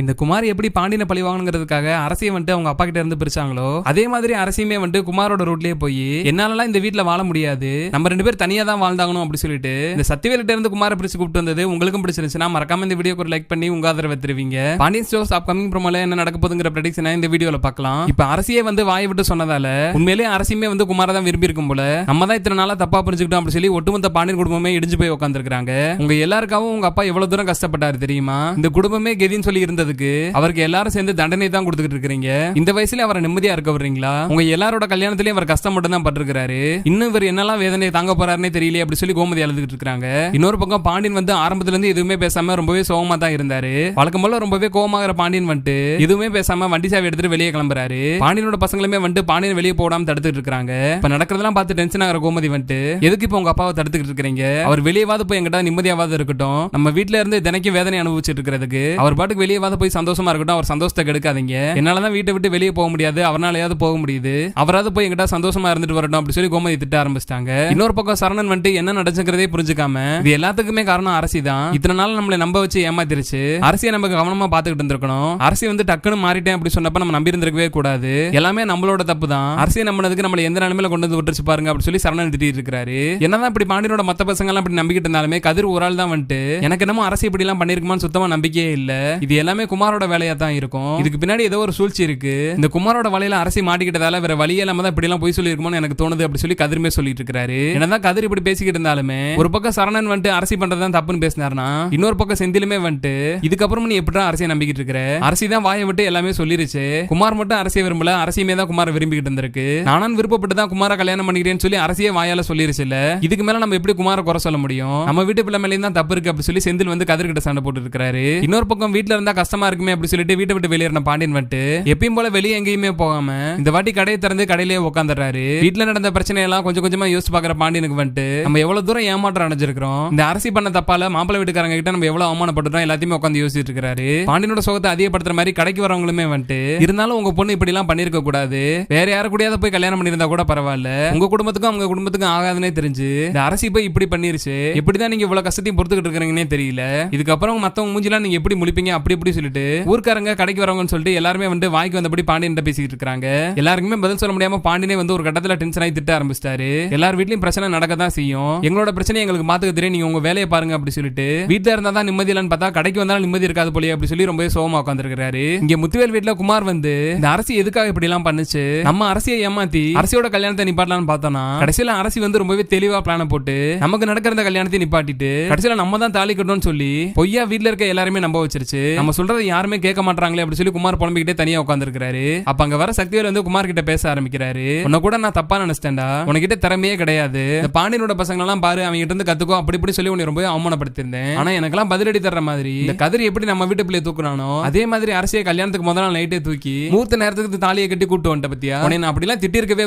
இந்த குமார் எப்படி பாண்டியனை பழி வாங்கணுங்கிறதுக்காக அரசியை வந்துட்டு அவங்க அப்பா கிட்ட இருந்து பிரிச்சாங்களோ அதே மாதிரி அரசியுமே வந்துட்டு குமாரோட ரூட்லயே போய் என்னாலலாம் இந்த வீட்டுல வாழ முடியாது நம்ம ரெண்டு பேர் தனியா தான் வாழ்ந்தாங்கணும் அப்படி சொல்லிட்டு இந்த சத்தியவேலிட்ட இருந்து குமாரை பிரிச்சு கூப்பிட்டு வந்தது உங்களுக்கும் பிடிச்சிருந்துச்சுன்னா மறக்காம இந்த வீடியோக்கு ஒரு லைக் பண்ணி உங்க ஆதரவை தருவீங்க. பாண்டியன் ஸ்டோர்ஸ் அப்கமிங் ப்ரோமோல என்ன நடக்க போதுங்கிற ப்ரெடிக்ஷனை இந்த வீடியோல பார்க்கலாம். இப்ப அரசியே வந்து வாயை விட்டு சொன்னதால உண்மையிலேயே அரசியுமே வந்து குமாரை தான் விரும்பி இருக்கும் போல நம்ம தான் இத்தனை நாளா தப்பா புரிஞ்சுக்கிட்டோம் அப்படி சொல்லி ஒட்டுமொத்த பாண்டியன் குடும்பமே இடிஞ்சு போய் உட்காந்துருக்காங்க உங்க எல்லாருக்காகவும் உங்க அப்பா எவ்வளவு தூரம் கஷ்டப்பட்டாரு தெரியுமா? இந்த குடும்பமே கெதின்னு சொல்லி இருந்ததுக்கு அவருக்கு எல்லாரும் சேர்ந்து தண்டனை தான் கொடுத்துட்டு இருக்கீங்க இந்த வயசுல அவரை நிம்மதியா இருக்க வர்றீங்களா உங்க எல்லாரோட கல்யாணத்திலயும் அவர் கஷ்டம் மட்டும் தான் பட்டிருக்காரு இன்னும் இவர் என்னெல்லாம் வேதனை தாங்க போறாருன்னே தெரியல அப்படி சொல்லி கோமதி அழுதுகிட்டு இருக்காங்க இன்னொரு பக்கம் பாண்டியன் வந்து ஆரம்பத்துல இருந்து எதுவுமே பேசாம ரொம்பவே சோகமா தான் இருந்தாரு. வழக்கம் போல ரொம்பவே கோமாகிற பாண்டியன் வந்துட்டு எதுவுமே பேசாம வண்டி சாவி எடுத்துட்டு வெளியே கிளம்புறாரு. பாண்டியனோட பசங்களுமே வந்துட்டு பாண்டியன் வெளியே போடாம தடுத்துட்டு இருக்காங்க இப்ப நடக்கிறதெல்லாம் பார்த்து டென்ஷன் ஆகிற கோமதி வந்துட்டு எதுக்கு இப்ப உங்க அப்பாவை தடுத்துக்கிட்டு இருக்கீங்க அவர் வெளியவாது போய் எங்கிட்ட நிம்மதியாவது இருக்கட்டும். நம்ம வீட்ல இருந்து தினைக்கும் வேதனை அனுபவிச்சுட்டு இருக்கிறதுக்கு அவர் பாட்டுக்கு வெளியேவாத போய் சந்தோஷமா இருக்கட்டும் அவர் சந்தோஷத்தை கெடுக்காதீங்க. என்னாலதான் வீட்டை விட்டு வெளியே போக முடியாது அவராலையாவது போக முடியுது. அவராவது போய் எங்கிட்ட சந்தோஷமா இருந்துட்டு வரட்டும் அப்படி சொல்லி கோமதி திட்ட ஆரம்பிச்சிட்டாங்க. இன்னொரு பக்கம் சரணன் வந்துட்டு என்ன நடந்துங்கிறதே புரிஞ்சுக்காம இது எல்லாத்துக்குமே காரணம் அரசி தான் இத்தனை நாள் நம்மளை நம்ப வச்சு ஏமாத்திருச்சு. அரசியை நம்ம கவனமா பாத்துக்கிட்டு இருந்திருக்கணும். அரசி வந்து டக்குன்னு மாறிட்டேன் அப்படி சொன்னப்ப நம்ம நம்பி இருந்திருக்கவே கூடாது. எல்லாமே நம்மளோட தப்பு தான் அரசியை நம்பினதுக்கு நம்மளை எந்த நிலைமையில கொண்டு வந்து விட்டுருச்சு பாருங்க அப்படி சொல்லி சரணன் திட்டிட்டு இருக்காரு. என்னதான் இப்படி பாண்டியனோட மத்த பசங்க எல்லாம் இப்படி நம்பிக்கிட்டு இருந்தாலுமே கதிர் ஒரு ஆள் தான் வந்துட்டு. எனக்கு என்னமோ அரசு இப்படி எல்லாம் பண்ணிருக்குமான்னு சுத்தமா நம்பிக்கையே இல்ல. இது எல்லாமே குமாரோட வேலையா தான் இருக்கும். இதுக்கு பின்னாடி ஏதோ ஒரு சூழ்ச்சி இருக்கு. இந்த குமாரோட வலையில அரசி மாட்டிக்கிட்டதால வேற வழியே இல்லாம தான் இப்படி எல்லாம் போய் சொல்லியிருக்கோம்னு எனக்கு தோணுது அப்படி சொல்லி கதிருமே சொல்லிட்டு இருக்காரு என்னதான் கதிர் இப்படி பேசிக்கிட்டு இருந்தாலுமே ஒரு பக்கம் சரணன் வந்துட்டு அரசி பண்றதுதான் தப்புன்னு பேசினாருன்னா இன்னொரு பக்கம் செந்திலுமே வந்துட்டு இதுக்கப்புறம் நீ எப்படிதான் அரசியை நம்பிக்கிட்டு இருக்கிற? அரசி தான் வாயை விட்டு எல்லாமே சொல்லிருச்சு. குமார் மட்டும் அரசியை விரும்பல அரசியுமே தான் குமார விரும்பிக்கிட்டு இருந்திருக்கு. நானும் விருப்பப்பட்டு தான் குமார கல்யாணம் பண்ணிக்கிறேன்னு சொல்லி அரசியே வாயால சொல்லிருச்சு இல்ல இதுக்கு மேல நம்ம எப்படி குமார குறை சொல்ல முடியும்? நம்ம வீட்டு பிள்ளை மேலேயும் தான் தப்பு இருக்கு அப்படி சொல்லி செந்தில் வந்து கதிர்கிட்ட சண்டை போட்டு இருக்காரு இன்னொரு பக்கம் வீட்டுல இருந்தா கஷ்டம் இருக்குமே அப்படி சொல்லிட்டு வீட்டை விட்டு வெளியேறின பாண்டியன் வந்துட்டு எப்பயும் போல வெளியே எங்கேயுமே போகாம இந்த வாட்டி கடையை திறந்து கடையிலேயே உட்காந்துறாரு வீட்டுல நடந்த பிரச்சனை எல்லாம் கொஞ்சம் கொஞ்சமா யோசிச்சு பாக்குற பாண்டியனுக்கு வந்துட்டு நம்ம எவ்வளவு தூரம் ஏமாற்றம் அடைஞ்சிருக்கிறோம்? இந்த அரசி பண்ண தப்பால மாப்பிள்ளை வீட்டுக்காரங்க கிட்ட நம்ம எவ்வளவு அவமானப்பட்டுறோம் எல்லாத்தையுமே உட்காந்து யோசிச்சுட்டு இருக்காரு பாண்டியனோட சுகத்தை அதிகப்படுத்துற மாதிரி கடைக்கு வரவங்களுமே வந்துட்டு இருந்தாலும் உங்க பொண்ணு இப்படி எல்லாம் பண்ணிருக்க கூடாது. வேற யாரு கூடயாவது போய் கல்யாணம் பண்ணிருந்தா கூட பரவாயில்ல. உங்க குடும்பத்துக்கும் அவங்க குடும்பத்துக்கும் ஆகாதுன்னே தெரிஞ்சு இந்த அரசி போய் இப்படி பண்ணிருச்சு. எப்படிதான் நீங்க இவ்வளவு கஷ்டத்தையும் பொறுத்துக்கிட்டு இருக்கிறீங்கன்னே தெரியல. இதுக்கப்புறம் மத்தவங்க மூஞ்சிலாம் நீங்க எப்படி முழிப்பீங்க? அப்படி இப்படி சொல்லிட்டு ஊர்க்காரங்க கடைக்கு வரவங்கன்னு சொல்லிட்டு எல்லாருமே வந்து வாய்க்கு வந்தபடி பாண்டியன் பேசிட்டு இருக்காங்க எல்லாருக்குமே பதில் சொல்ல முடியாம பாண்டியனே வந்து ஒரு கட்டத்துல டென்ஷன் ஆகி திட்ட ஆரம்பிச்சிட்டாரு. எல்லார் வீட்லயும் பிரச்சனை நடக்க தான் செய்யும். எங்களோட பிரச்சனை எங்களுக்கு மாத்துக்க தெரியும் நீங்க உங்க வேலையை பாருங்க அப்படி சொல்லிட்டு வீட்டுல இருந்தா தான் நிம்மதி இல்லைன்னு பார்த்தா கடைக்கு வந்தாலும் நிம்மதி இருக்காது போலயே அப்படி சொல்லி ரொம்பவே சோகமா உட்காந்துருக்காரு இங்க முத்துவேல் வீட்டுல குமார் வந்து இந்த அரசு எதுக்காக இப்படி எல்லாம் பண்ணுச்சு? நம்ம அரசியை ஏமாத்தி அரசியோட கல்யாணத்தை நிப்பாட்டலாம்னு பார்த்தோம்னா கடைசியில அரசி வந்து ரொம்பவே தெளிவா பிளான போட்டு நமக்கு நடக்கிற கல்யாணத்தை நிப்பாட்டிட்டு கடைசியில நம்ம தான் தாலி கட்டணும்னு சொல்லி பொய்யா வீட்டுல இருக்க எல்லாருமே நம்ப வச்சிருச்சு. நம்ம சொல்றதை யாருமே கேட்க மாட்டாங்களே அப்படி சொல்லி குமார் புலம்பிக்கிட்டே தனியா உட்காந்துருக்காரு அப்ப அங்க வர சக்திவேல் வந்து குமார் கிட்ட பேச ஆரம்பிக்கிறாரு. உன்னை கூட நான் தப்பா நினைச்சிட்டேன்டா. உனக்கிட்ட திறமையே கிடையாது. இந்த பாண்டியனோட பசங்க எல்லாம் பாரு அவங்க கிட்ட இருந்து கத்துக்கோ. அப்படி இப்படி சொல்லி உன்னை ரொம்பவே அவமானப்படுத்திருந்தேன் ஆனா எனக்கெல்லாம் பதிலடி தர்ற மாதிரி இந்த கதிரி எப்படி நம்ம வீட்டு பிள்ளைய தூக்குறானோ அதே மாதிரி அரசியை கல்யாணத்துக்கு முதல் நாள் நைட்டே தூக்கி மூர்த்த நேரத்துக்கு தாலியை கட்டி கூட்டு வந்துட்ட பத்தியா? உன்னை நான் அப்படிலாம் திட்டி இருக்கவே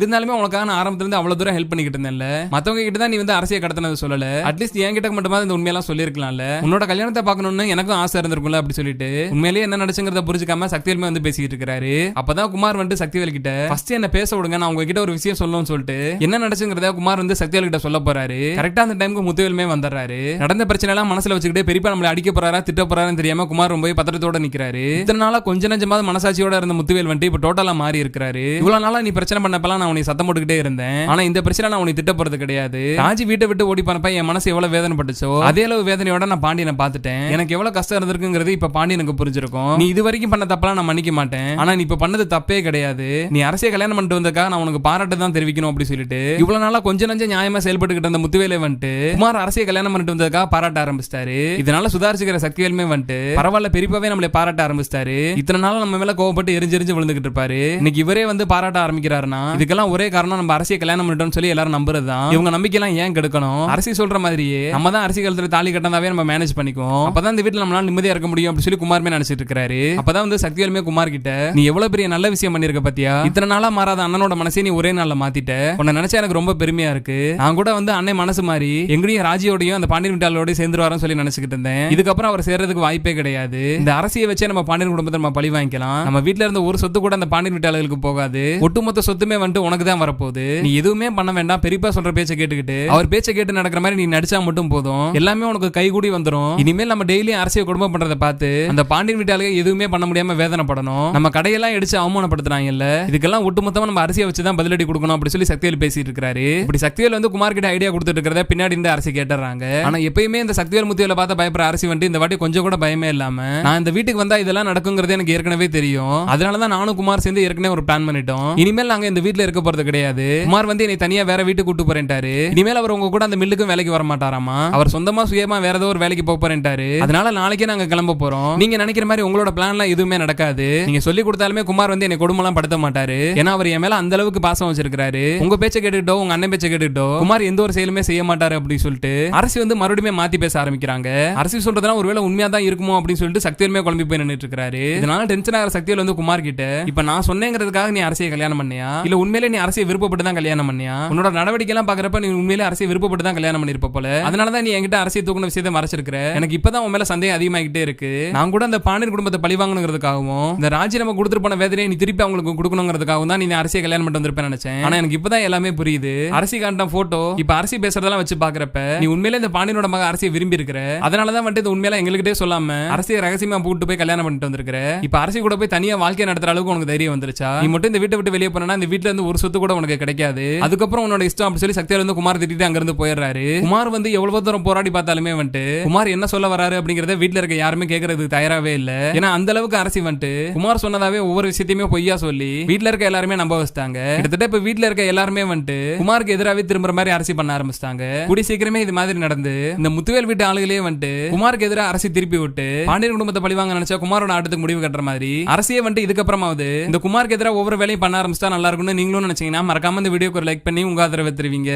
இருந்தாலுமே உனக்காக நான் ஆரம்பத்துல இருந்து அவ்வளவு தூரம் ஹெல்ப் பண்ணிக்கிட்டு இருந்தேன்ல. மத்தவங்க கிட்ட தான் நீ வந்து அரசியை கடத்தினது சொல்லல. அட்லீஸ்ட் என் கிட்ட மட்டும் இந்த உண்மையெல்லாம் சொல்லிருக்கலாம்ல உன்னோட கல்யாணத்தை பார்க்கணும்னு எனக்கும் ஆசை இருந்திருக்கும்ல அப்படி சொல்லிட்டு உண்மையிலேயே என்ன நடச்சுங்கிறத புரிஞ்சுக்காம சக்திவேலுமே வந்து பேசிட்டு இருக்காரு. அப்பதான் குமார் வந்து சக்திவேல் கிட்ட ஃபர்ஸ்ட் என்ன பேச விடுங்க நான் உங்ககிட்ட ஒரு விஷயம் சொல்லணும்னு சொல்லிட்டு என்ன நடச்சுங்கிறத குமார் வந்து சக்திவேல் கிட்ட சொல்ல போறாரு. கரெக்டா அந்த டைமுக்கு முத்துவேலுமே வந்துடுறாரு. நடந்த பிரச்சனை எல்லாம் மனசுல வச்சுக்கிட்டு பெரியப்பா நம்மள அடிக்க போறாரா திட்ட போறாருன்னு தெரியாம குமார் ரொம்ப பத்திரத்தோட நிக்கிறாரு. இதனால கொஞ்ச நஞ்சமாவது மனசாட்சியோட இருந்த முத்துவேல் வந்துட்டு இப்ப டோட்டலா மாறி இருக்கிறாரு. இவ்வளவு நாளா நீ பிரச்சனை பண்ணப்பெல்லாம் நான் உனக்கு சத்தம் போட்டுக்கிட்டே இருந்தேன். ஆனா இந்த பிரச்சனை நான் உன்னை திட்ட போறது கிடையாது. ராஜி வீட்டை விட்டு ஓடி போனப்ப என் மனசு எவ்வளவு வேதனைப்பட்டுச்சோ அதே அளவு வேதனையோட நான் பாண்டியனை பார்த்துட்டேன். எனக்கு எவ்வளவு கஷ்டம் இருந்திருக்குங்கிறது இப்ப பாண்டியனுக்கு புரிஞ்சிருக்கும். நீ இது வரைக்கும் பண்ண தப்பெல்லாம் நான் மன்னிக்க மாட்டேன். ஆனா நீ இப்ப பண்ணது தப்பே கிடையாது. நீ அரசியல் கல்யாணம் பண்ணிட்டு வந்ததுக்காக நான் உனக்கு பாராட்டு தான் தெரிவிக்கணும் அப்படி சொல்லிட்டு. இவ்வளவு நாளா கொஞ்சம் நஞ்ச நியாயமா செயல்பட்டுக்கிட்டு இருந்த முத்துவேலை வந்துட்டு குமார் அரசியல் கல்யாணம் பண்ணிட்டு வந்ததுக்காக பாராட்ட ஆரம்பிச்சிட்டாரு. இதனால சுதாரிச்சுக்கிற சக்திவேலுமே வந்துட்டு பரவாயில்ல பெரியப்பாவே நம்மளை பாராட்ட ஆரம்பிச்சிட்டாரு. இத்தனை நாள் நம்ம மேல கோவப்பட்டு எரிஞ்சு எரிஞ்சு விழுந்துகிட்டு இருப்பாரு. இன்னைக்கு இவரே வந்து பாராட்ட ஆரம்பிக்கிறாருன்னா இதுக்கெல்லாம் ஒரே காரணம் நம்ம அரசியல் கல்யாணம் பண்ணிட்டோம்னு சொல்லி எல்லாரும் நம்புறது தான் இவங்க நம்பிக்கைலாம் ஏன் கெடுக்கணும்? அரசி சொல்ற மாதிரியே நம்ம தான் அரசியல் காலத்துல தாலி கட்டினதாவே நம்ம மேனேஜ் பண்ணிக்குவோம். அப்பதான் இந்த வீட்டுல நம்மளால நிம்மதியா இருக்க முடியும். அப்படின்னு சொல்லி குமார்மே நினைச்சிட்டு இருக்காரு அப்பதான் வந்து சக்திவேலுமே குமார் கிட்ட நீ எவ்வளவு பெரிய நல்ல விஷயம் பண்ணிருக்க பத்தியா? இத்தனை நாளா மாறாத அண்ணனோட மனசே நீ ஒரே நாள்ல மாத்திட்ட. உன்னை நினைச்சா எனக்கு ரொம்ப பெருமையா இருக்கு. நான் கூட வந்து அண்ணன் மனசு மாதிரி எங்களையும் ராஜியோடையும் அந்த பாண்டியன் விட்டாளோட சேர்ந்துருவாரன்னு சொல்லி நினைச்சுக்கிட்டு இருந்தேன். இதுக்கப்புறம் அவர் சேர்றதுக்கு வாய்ப்பே கிடையாது. இந்த அரசியை வச்சே நம்ம பாண்டியன் குடும்பத்தை நம்ம பழி வாங்கிக்கலாம். நம்ம வீட்டுல இருந்த ஒரு சொத்து கூட அந்த பாண்டியன் விட்டாளர்களுக்கு போகாது. ஒட்டுமொத்த சொத்துமே வந்துட்டு உனக்கு தான் வரப்போகுது. நீ எதுவுமே பண்ண வேண்டாம். பெரியப்பா சொல்ற பேச்சை கேட்டுக்கிட்டு அவர் பேச்சை கேட்டு நடக்கிற மாதிரி நீ நடிச்சா மட்டும் போதும். எல்லாமே உனக்கு கைகூடி வந்துடும் இனிமேல் நம்ம டெய்லி அரசியல் குடும்பம் பண்றதை பார்த்து அந்த பாண்டியன் வீட்டாளுக்கு எதுவுமே பண்ண முடியாம வேதனைப்படணும். நம்ம கடையெல்லாம் அடிச்சு அவமானப்படுத்துறாங்கல்ல? இதுக்கெல்லாம் ஒட்டுமொத்தமா நம்ம அரசியை வச்சு தான் பதிலடி கொடுக்கணும் அப்படி சொல்லி சக்திவேல் பேசிட்டு இருக்காரு இப்படி சக்திவேல் வந்து குமார் கிட்ட ஐடியா கொடுத்துட்டு இருக்கிறத பின்னாடி இந்த அரசு கேட்டுறாங்க. ஆனா எப்பயுமே இந்த சக்திவேல் முத்தியில பார்த்த பயப்படுற அரசி வந்து இந்த வாட்டி கொஞ்சம் கூட பயமே இல்லாம நான் இந்த வீட்டுக்கு வந்தா இதெல்லாம் நடக்குங்கிறது எனக்கு ஏற்கனவே தெரியும். அதனாலதான் நானும் குமார் சேர்ந்து ஏற்கனவே ஒரு பிளான் பண்ணிட்டோம். இனிமேல் நாங்க இந்த வீட்டுல இருக்க போறது கிடையாது. குமார் வந்து என்னை தனியா வேற வீட்டுக்கு கூட்டு போறேன்ட்டாரு. இனிமேல் அவர் உங்க கூட அந்த மில்லுக்கும் வேலைக்கு வர மாட்டாராமா அவர் சொந்தமா சுயமா வேற ஏதோ ஒரு வேலைக்கு போக போறேன்ட்டாரு. அதனால நாளைக்கே நாங்க கிளம்ப போறோம். நீங்க நினைக்கிற மாதிரி உங்களோட பிளான்லாம் எதுவுமே நடக்காது. நீங்க சொல்லி கொடுத்தாலுமே குமார் வந்து என்னை கொடுமெல்லாம் படுத்த மாட்டாரு. ஏன்னா அவர் என் மேல அந்த அளவுக்கு பாசம் வச்சிருக்காரு உங்க பேச்ச கேட்டுக்கிட்டோ உங்க அண்ணன் பேச்ச கேட்டுக்கிட்டோ குமார் எந்த ஒரு செயலுமே செய்ய மாட்டாரு அப்படின்னு சொல்லிட்டு அரசு வந்து மறுபடியும் மாத்தி பேச ஆரம்பிக்கிறாங்க. அரசு சொல்றதெல்லாம் ஒருவேளை உண்மையா தான் இருக்குமோ அப்படின்னு சொல்லிட்டு சக்தியுமே குழம்பி போய் நின்றுட்டு இருக்காரு. இதனால டென்ஷன் ஆகிற சக்தியில் வந்து குமார் கிட்ட இப்ப நான் சொன்னேங்கிறதுக்காக நீ அரசியை கல்யாணம் பண்ணியா? இல்ல உண்மையிலே நீ அரசியை விருப்பப்பட்டு தான் கல்யாணம் பண்ணியா? உன்னோட நடவடிக்கை எல்லாம் பாக்குறப்ப நீ உண்மையிலே அரசியை விருப்பப்பட்டு தான் கல்யாணம் பண்ணிருப்ப போல. அதனாலதான் நீ என்கிட்ட அரசியை தூக்குன விஷயத்தை மறைச்சிருக்கிற. எனக்கு இப்பதான் உன் மேல சந்தேகம் அதிகமாகிட்டே இருக்கு. நான் கூட அந்த பாண்டியர் குடும்பத்தை பழி வாங்கணுங்கிறதுக்காகவும் இந்த ராஜினாமா கொடுத்துட்டு போன வேதனையை நீ திருப்பி அவங்களுக்கு கொடுக்கணுங்கிறதுக்காகவும் தான் நீ அரசியை கல்யாணம் பண்ணிட்டு வந்திருப்பேன் நினைச்சேன். ஆனா எனக்கு இப்பதான் எல்லாமே புரியுது. அரசி காண்ட போட்டோ இப்ப அரசி பேசுறதெல்லாம் வச்சு பாக்குறப்ப நீ உண்மையிலே இந்த பாண்டியனோட மக அரசியை விரும்பி இருக்கிற அதனாலதான் வந்துட்டு இது உண்மையில எங்ககிட்டே சொல்லாம அரசியை ரகசியமா போட்டு போய் கல்யாணம் பண்ணிட்டு வந்திருக்கிற. இப்ப அரசி கூட போய் தனியா வாழ்க்கை நடத்துற அளவுக்கு உனக்கு தைரியம் வந்துருச்சா? நீ மட்டும் இந்த வீட்டை விட்டு வெளியே போனா இந்த வீட்டுல இருந்து ஒரு சொத்து கூட உனக்கு கிடைக்காது. அதுக்கப்புறம் உன்னோட இஷ்டம் அப்படி சொல்லி சக்தியில வந்து குமார் திட்டிட்டு அங்க இருந்து போயிடுறாரு. குமார் வந்து எவ்வளவு தூரம் போராடி பார்த்தாலுமே வந்துட்டு குமார் என்ன சொல்ல வராரு அப்படிங்கறத வீட்டுல இருக்க யாருமே கேட்கறதுக்கு தயாராவே இல்ல. ஏன்னா அந்த அளவுக்கு அரசி வந்துட்டு குமார் சொன்னதாவே ஒவ்வொரு விஷயத்தையுமே பொய்யா சொல்லி வீட்டுல இருக்க எல்லாருமே நம்ப வச்சிட்டாங்க. கிட்டத்தட்ட இப்ப வீட்ல இருக்க எல்லாருமே வந்துட்டு குமாருக்கு எதிராவே திரும்புற மாதிரி அரசி பண்ண ஆரம்பிச்சிட்டாங்க. கூடி சீக்கிரமே இது மாதிரி நடந்து இந்த முத்துவேல் வீட்டு ஆளுகளே வந்துட்டு குமாருக்கு எதிராக அரசி திருப்பி விட்டு பாண்டியன் குடும்பத்தை பழிவாங்க நினைச்சா குமாரோட ஆட்டத்துக்கு முடிவு கட்டுற மாதிரி அரசியே வந்துட்டு இதுக்கப்புறமாவது இந்த குமாருக்கு எதிராக ஒவ்வொரு வேலையும் பண்ண ஆரம்பிச்சா நல்லா இருக்கும்னு நீங்களும் நினைச்சீங்கன்னா மறக்காம இந்த வீடியோக்கு ஒரு லைக் பண்ணி உங்க ஆதரவை தெரிவிங்க.